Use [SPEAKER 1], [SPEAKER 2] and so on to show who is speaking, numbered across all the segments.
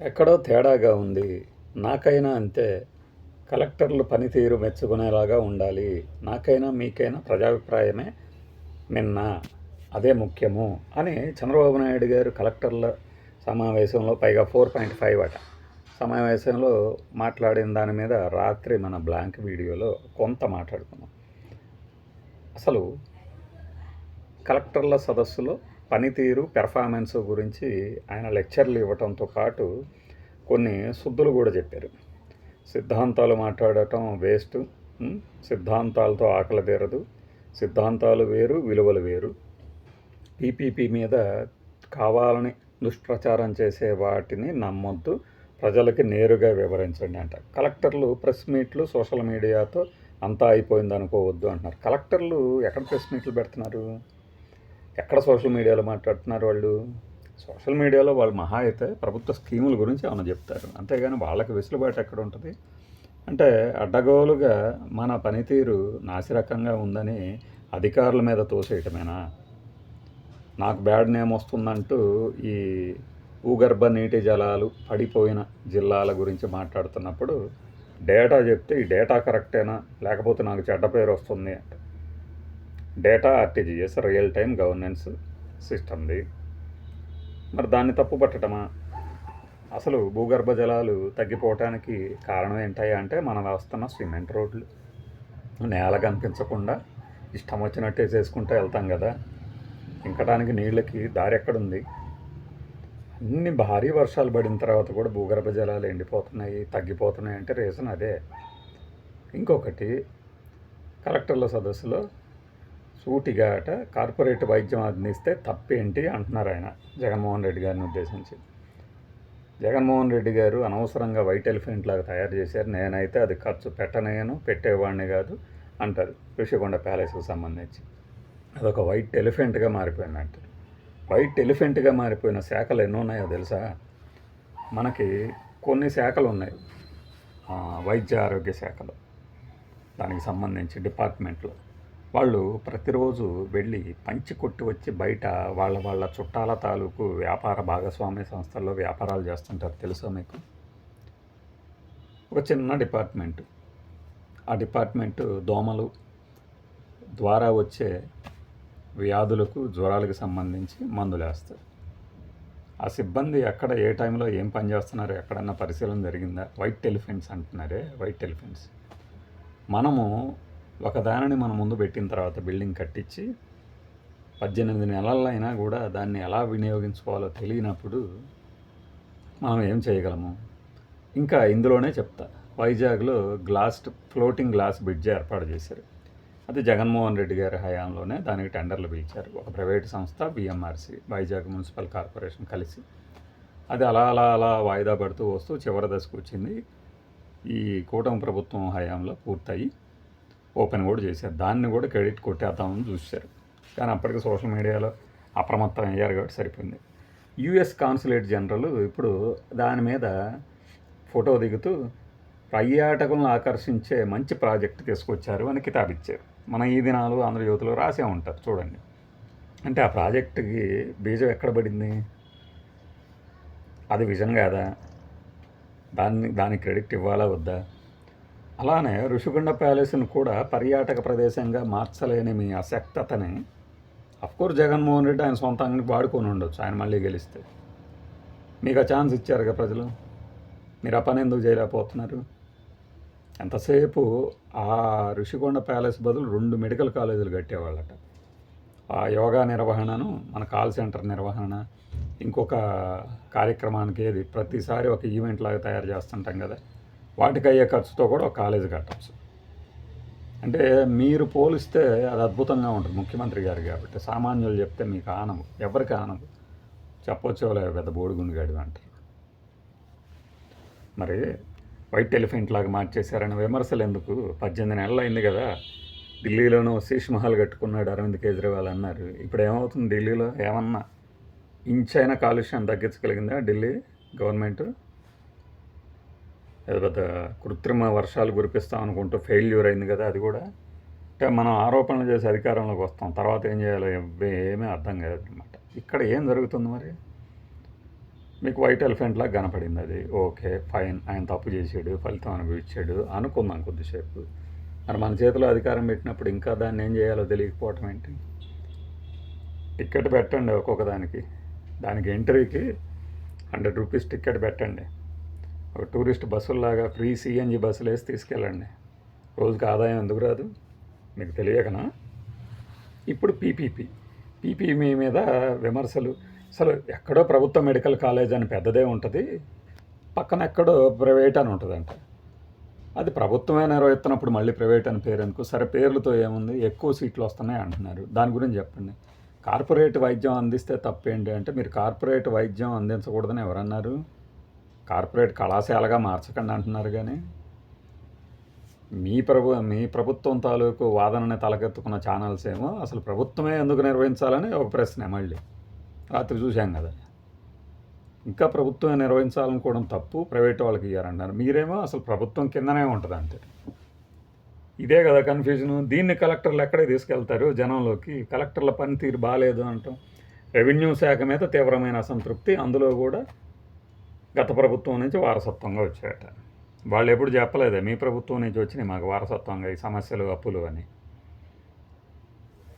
[SPEAKER 1] ఎక్కడో తేడాగా ఉంది. నాకైనా అంతే. కలెక్టర్లు పనితీరు మెచ్చుకునేలాగా ఉండాలి. నాకైనా మీకైనా ప్రజాభిప్రాయమే నిన్న. అదే ముఖ్యము అని చంద్రబాబు నాయుడు గారు కలెక్టర్ల సమావేశంలో పైగా ఫోర్ పాయింట్ ఫైవ్ అట సమావేశంలో మాట్లాడిన దాని మీద రాత్రి మన బ్లాంక్ వీడియోలో కొంత మాట్లాడుకున్నాం. అసలు కలెక్టర్ల సదస్సులో పనితీరు పెర్ఫార్మెన్స్ గురించి ఆయన లెక్చర్లు ఇవ్వటంతో పాటు కొన్ని శుద్ధులు కూడా చెప్పారు. సిద్ధాంతాలు మాట్లాడటం వేస్ట్. సిద్ధాంతాలతో ఆకలి తీరదు. సిద్ధాంతాలు వేరు విలువలు వేరు. పీపీపీ మీద కావాలని దుష్ప్రచారం చేసే వాటిని నమ్మొద్దు. ప్రజలకి నేరుగా వివరించండి అంట. కలెక్టర్లు ప్రెస్ మీట్లు సోషల్ మీడియాతో అంతా అయిపోయింది అనుకోవద్దు అంటున్నారు. కలెక్టర్లు ఎక్కడ ప్రెస్ మీట్లు పెడుతున్నారు? ఎక్కడ సోషల్ మీడియాలో మాట్లాడుతున్నారు వాళ్ళు? సోషల్ మీడియాలో వాళ్ళు మహా అయితే ప్రభుత్వ స్కీముల గురించి ఏమైనా చెప్తారు? అంతేగాని వాళ్ళకి వెసులుబాటు ఎక్కడ ఉంటుంది? అంటే అడ్డగోలుగా మన పనితీరు నాసిరకంగా ఉందని అధికారుల మీద తోసేయటమేనా? నాకు బ్యాడ్ నేమ్ వస్తుందంటూ ఈ భూగర్భ నీటి జలాలు పడిపోయిన జిల్లాల గురించి మాట్లాడుతున్నప్పుడు డేటా చెప్తే ఈ డేటా కరెక్టేనా? లేకపోతే నాకు చెడ్డ పేరు వస్తుంది అంటే. Data RTGS real time governance సిస్టమ్ది. మరి దాన్ని తప్పు పట్టడమా అసలు భూగర్భ జలాలు తగ్గిపోవటానికి కారణం ఏంటయ్యా అంటే మనం వేస్తున్న సిమెంట్ రోడ్లు. నేల కనిపించకుండా ఇష్టం వచ్చినట్టే చేసుకుంటూ వెళ్తాం కదా. ఇంకటానికి నీళ్ళకి దారి ఎక్కడుంది? అన్ని భారీ వర్షాలు పడిన తర్వాత కూడా భూగర్భ జలాలు ఎండిపోతున్నాయి తగ్గిపోతున్నాయి అంటే రీజన్ అదే. ఇంకొకటి కలెక్టర్ల సదస్సులో సూటిగా అట కార్పొరేట్ వైద్యం అందిస్తే తప్పేంటి అంటున్నారు ఆయన జగన్మోహన్ రెడ్డి గారిని ఉద్దేశించి. జగన్మోహన్ రెడ్డి గారు అనవసరంగా వైట్ ఎలిఫెంట్ లాగా తయారు చేశారు. నేనైతే అది ఖర్చు పెట్టనేను పెట్టేవాడిని కాదు అంటారు ఋషికొండ ప్యాలెస్కి సంబంధించి. అదొక వైట్ ఎలిఫెంట్గా మారిపోయిందంట. వైట్ ఎలిఫెంట్గా మారిపోయిన శాఖలు ఎన్నో ఉన్నాయో తెలుసా? మనకి కొన్ని శాఖలు ఉన్నాయి. వైద్య ఆరోగ్య శాఖలు. దానికి సంబంధించి డిపార్ట్మెంట్లో. వాళ్ళు ప్రతిరోజు వెళ్ళి పంచి కొట్టి వచ్చి బయట వాళ్ళ వాళ్ళ చుట్టాల తాలూకు వ్యాపార భాగస్వామ్య సంస్థల్లో వ్యాపారాలు చేస్తుంటారు. తెలుసా మీకు? ఒక చిన్న డిపార్ట్మెంట్. ఆ డిపార్ట్మెంట్ దోమలు ద్వారా వచ్చే వ్యాధులకు జ్వరాలకు సంబంధించి మందులు వేస్తారు. ఆ సిబ్బంది ఎక్కడ ఏ టైంలో ఏం పని చేస్తున్నారు ఎక్కడన్నా పరిశీలన జరిగిందా? వైట్ ఎలిఫెంట్స్ అంటున్నారే వైట్ ఎలిఫెంట్స్. మనము ఒక దానిని మన ముందు పెట్టిన తర్వాత బిల్డింగ్ కట్టించి పద్దెనిమిది నెలల్లో అయినా కూడా దాన్ని ఎలా వినియోగించుకోవాలో తెలియనప్పుడు మనం ఏం చేయగలము? ఇంకా ఇందులోనే చెప్తా. వైజాగ్లో గ్లాస్ ఫ్లోటింగ్ గ్లాస్ బ్రిడ్జ్ ఏర్పాటు చేశారు. అది జగన్మోహన్ రెడ్డి గారి హయాంలోనే దానికి టెండర్లు పిలిచారు. ఒక ప్రైవేట్ సంస్థ బిఎంఆర్సి వైజాగ్ మున్సిపల్ కార్పొరేషన్ కలిసి. అది అలా అలా అలా వాయిదా పడుతూ వస్తూ చివరి దశకు వచ్చింది. ఈ కూటమి ప్రభుత్వం హయాంలో పూర్తయి. ఓపెన్ కూడా చేశారు. దాన్ని కూడా క్రెడిట్ కొట్టేద్దామని చూశారు. కానీ అప్పటికి సోషల్ మీడియాలో అప్రమత్తం అయ్యారు కాబట్టి సరిపోయింది. యుఎస్ కాన్సులేట్ జనరల్ ఇప్పుడు దాని మీద ఫోటో దిగుతూ పర్యాటకులను ఆకర్షించే మంచి ప్రాజెక్ట్ తీసుకొచ్చారు అని కితాబిచ్చారు మన ఈ దినాలు ఆంధ్ర ఆంధ్రజ్యోతిలో రాసే ఉంటారు చూడండి. అంటే ఆ ప్రాజెక్టుకి బీజం ఎక్కడ పడింది? అది విజన్ కాదా? దాన్ని దానికి క్రెడిట్ ఇవ్వాలా వద్దా? అలానే ఋషికొండ ప్యాలెస్ను కూడా పర్యాటక ప్రదేశంగా మార్చలేని మీ అసక్తతని అఫ్కోర్స్ జగన్మోహన్ రెడ్డి ఆయన సొంతంగా వాడుకొని ఉండొచ్చు ఆయన మళ్ళీ గెలిస్తే. మీకు ఆ ఛాన్స్ ఇచ్చారుగా ప్రజలు. మీరు ఆ పని ఎందుకు చేయలేకపోతున్నారు? ఎంతసేపు ఆ ఋషికొండ ప్యాలెస్ బదులు రెండు మెడికల్ కాలేజీలు కట్టేవాళ్ళట. ఆ యోగా నిర్వహణను మన కాల్ సెంటర్ నిర్వహణ ఇంకొక కార్యక్రమానికి ఏది? ప్రతిసారి ఒక ఈవెంట్ లాగా తయారు చేస్తుంటాం కదా. వాటికి అయ్యే ఖర్చుతో కూడా ఒక కాలేజీ కట్టచ్చు అంటే మీరు పోలిస్తే అది అద్భుతంగా ఉంటుంది ముఖ్యమంత్రి గారు కాబట్టి. సామాన్యులు చెప్తే మీకు ఆనవు ఎవరికి ఆనవు చెప్పొచ్చో లేదు పెద్ద బోడిగుండుగాడు అంటారు. మరి వైట్ ఎలిఫెంట్ లాగా మార్చేశారని విమర్శలు ఎందుకు? పద్దెనిమిది నెలలు అయింది కదా. ఢిల్లీలోనూ శీష్ మహల్ కట్టుకున్నాడు అరవింద్ కేజ్రీవాల్ అన్నారు. ఇప్పుడు ఏమవుతుంది ఢిల్లీలో? ఏమన్నా ఇంచైనా కాలుష్యం తగ్గించగలిగిందా ఢిల్లీ గవర్నమెంట్? ఏదో పెద్ద కృత్రిమ వర్షాలు కురిపిస్తాం అనుకుంటూ ఫెయిల్యూర్ అయింది కదా అది కూడా. అంటే మనం ఆరోపణలు చేసి అధికారంలోకి వస్తాం. తర్వాత ఏం చేయాలో ఏమీ అర్థం కాదు అనమాట ఇక్కడ ఏం జరుగుతుంది మరి? మీకు వైట్ ఎలిఫెంట్ లాగా కనపడింది అది. ఓకే ఫైన్ ఆయన తప్పు చేసాడు ఫలితం అనుభవించాడు అనుకుందాం కొద్దిసేపు. మరి మన చేతిలో అధికారం పెట్టినప్పుడు ఇంకా దాన్ని ఏం చేయాలో తెలియకపోవటం ఏంటి? టికెట్ పెట్టండి ఒక్కొక్క దానికి. దానికి ఎంట్రీకి హండ్రెడ్ రూపీస్ టికెట్ పెట్టండి. ఒక టూరిస్ట్ బస్సుల్లాగా ఫ్రీ సిఎన్జి బస్సులు వేసి తీసుకెళ్ళండి. రోజుకి ఆదాయం ఎందుకు రాదు? మీకు తెలియకనా? ఇప్పుడు పీపీపీ పీపీపీ మీద విమర్శలు. అసలు ఎక్కడో ప్రభుత్వ మెడికల్ కాలేజ్ అని పెద్దదే ఉంటుంది. పక్కన ఎక్కడో ప్రైవేట్ అని ఉంటుందంట. అది ప్రభుత్వమే నిర్వహిస్తున్నప్పుడు మళ్ళీ ప్రైవేట్ అని పేరు ఎందుకు? సరే పేర్లతో ఏముంది? ఎక్కువ సీట్లు వస్తున్నాయి అంటున్నారు. దాని గురించి చెప్పండి. కార్పొరేట్ వైద్యం అందిస్తే తప్పేంటి అంటే మీరు కార్పొరేట్ వైద్యం అందించకూడదని ఎవరన్నారు? కార్పొరేట్ కళాశాలగా మార్చకండి అంటున్నారు కానీ మీ ప్రభు మీ ప్రభుత్వం తాలూకు వాదనని తలకెత్తుకున్న ఛానల్స్ ఏమో అసలు ప్రభుత్వమే ఎందుకు నిర్వహించాలని ఒక ప్రశ్న మళ్ళీ. రాత్రి చూశాం కదా. ఇంకా ప్రభుత్వమే నిర్వహించాలనుకోవడం తప్పు ప్రైవేట్ వాళ్ళకి ఇయ్యారన్నారు. మీరేమో అసలు ప్రభుత్వం కిందనే ఉంటుంది అంతే. ఇదే కదా కన్ఫ్యూజన్ దీన్ని కలెక్టర్లు ఎక్కడే తీసుకెళ్తారు జనంలోకి? కలెక్టర్ల పనితీరు బాగాలేదు అంటాం. రెవెన్యూ శాఖ మీద తీవ్రమైన అసంతృప్తి. అందులో కూడా గత ప్రభుత్వం నుంచి వారసత్వంగా వచ్చాయట. వాళ్ళు ఎప్పుడు చెప్పలేదే మీ ప్రభుత్వం నుంచి వచ్చినాయి మాకు వారసత్వంగా ఈ సమస్యలు అప్పులు అని.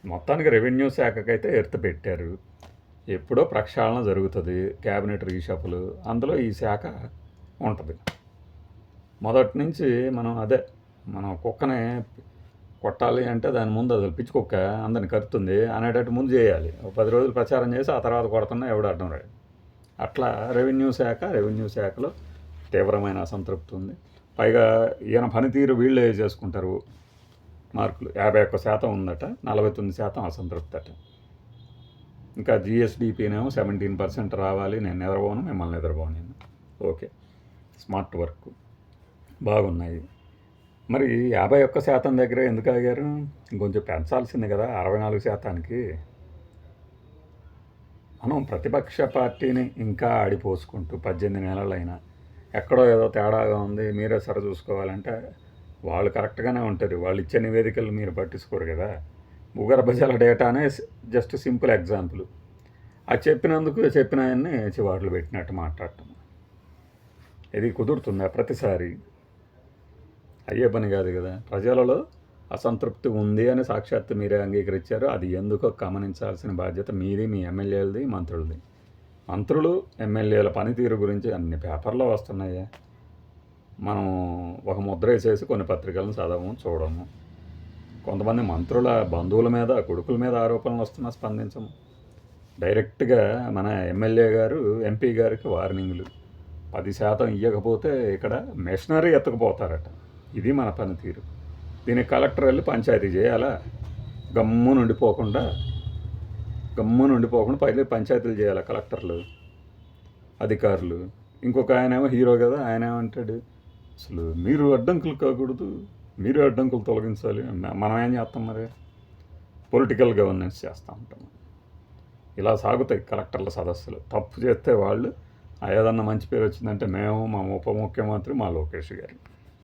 [SPEAKER 1] మొత్తానికి రెవెన్యూ శాఖకైతే ఎర్త్ పెట్టారు. ఎప్పుడో ప్రక్షాళన జరుగుతుంది క్యాబినెట్ రీషఫుల్ అందులో ఈ శాఖ ఉంటుంది. మొదటి నుంచి మనం అదే మనం కుక్కని కొట్టాలి అంటే దాని ముందు అది పిచ్చి కుక్క అందరిని కరుతుంది అనేటట్టు ముందు చేయాలి. ఒక పది రోజులు ప్రచారం చేసి ఆ తర్వాత కొడుతున్నా ఎవడు అడ్డం రాడు. అట్లా రెవెన్యూ శాఖ రెవెన్యూ శాఖలో తీవ్రమైన అసంతృప్తి ఉంది. పైగా ఈయన పనితీరు వీళ్ళే చేసుకుంటారు మార్కులు. యాభై ఒక్క శాతం ఉందట నలభై తొమ్మిది శాతం అసంతృప్తి అట. ఇంకా జిఎస్డిపినేమో సెవెంటీన్ పర్సెంట్ రావాలి నేను నిద్రపోను మిమ్మల్ని నిద్రపోను నేను. ఓకే. Smart work. బాగున్నాయి. మరి యాభై ఒక్క శాతం దగ్గర ఎందుకు ఆగారు? ఇంకొంచెం పెంచాల్సింది కదా అరవై నాలుగు శాతానికి. మనం ప్రతిపక్ష పార్టీని ఇంకా ఆడిపోసుకుంటూ పద్దెనిమిది నెలలైనా ఎక్కడో ఏదో తేడాగా ఉంది మీరే సరి చూసుకోవాలంటే వాళ్ళు కరెక్ట్గానే ఉంటారు వాళ్ళు ఇచ్చే నివేదికలు మీరు పట్టించుకోరు కదా. భూగర్భజల డేటానే జస్ట్ సింపుల్ ఎగ్జాంపుల్. అది చెప్పినందుకు చెప్పిన ఆయన్ని చివాట్లు పెట్టినట్టు మాట్లాడటం. ఇది కుదురుతుందా? ప్రతిసారి. అయ్యే పని కాదు కదా. ప్రజలలో అసంతృప్తి ఉంది అని సాక్షాత్తు మీరే అంగీకరించారు. అది ఎందుకో గమనించాల్సిన బాధ్యత మీది మీ ఎమ్మెల్యేలది మంత్రులది. మంత్రులు ఎమ్మెల్యేల పనితీరు గురించి అన్ని పేపర్లో వస్తున్నాయే. మనం ఒక ముద్ర వేసేసి కొన్ని పత్రికలను చదవము చూడము. కొంతమంది మంత్రుల బంధువుల మీద కొడుకుల మీద ఆరోపణలు వస్తున్నా స్పందించము. డైరెక్ట్గా మన ఎమ్మెల్యే గారు ఎంపీ గారికి వార్నింగ్లు. పది శాతం ఇవ్వకపోతే ఇక్కడ మిషనరీ ఎత్తకపోతారట. ఇది మన పనితీరు. దీనికి కలెక్టర్ వెళ్ళి పంచాయతీ చేయాలా? గమ్ము నుండిపోకుండా గమ్ము నుండిపోకుండా పైన పంచాయతీలు చేయాలి కలెక్టర్లు అధికారులు? ఇంకొక ఆయన ఏమో హీరో కదా ఆయన ఏమంటాడు అసలు మీరు అడ్డంకులు కాకూడదు మీరు అడ్డంకులు తొలగించాలి. మనం ఏం చేస్తాం మరి? పొలిటికల్ గవర్నెన్స్ చేస్తూ ఉంటాం. ఇలా సాగుతాయి కలెక్టర్ల సదస్సులు. తప్పు చేస్తే వాళ్ళు ఏదన్నా మంచి పేరు వచ్చిందంటే మేము మా ఉప ముఖ్యమంత్రి మా లోకేష్ గారు.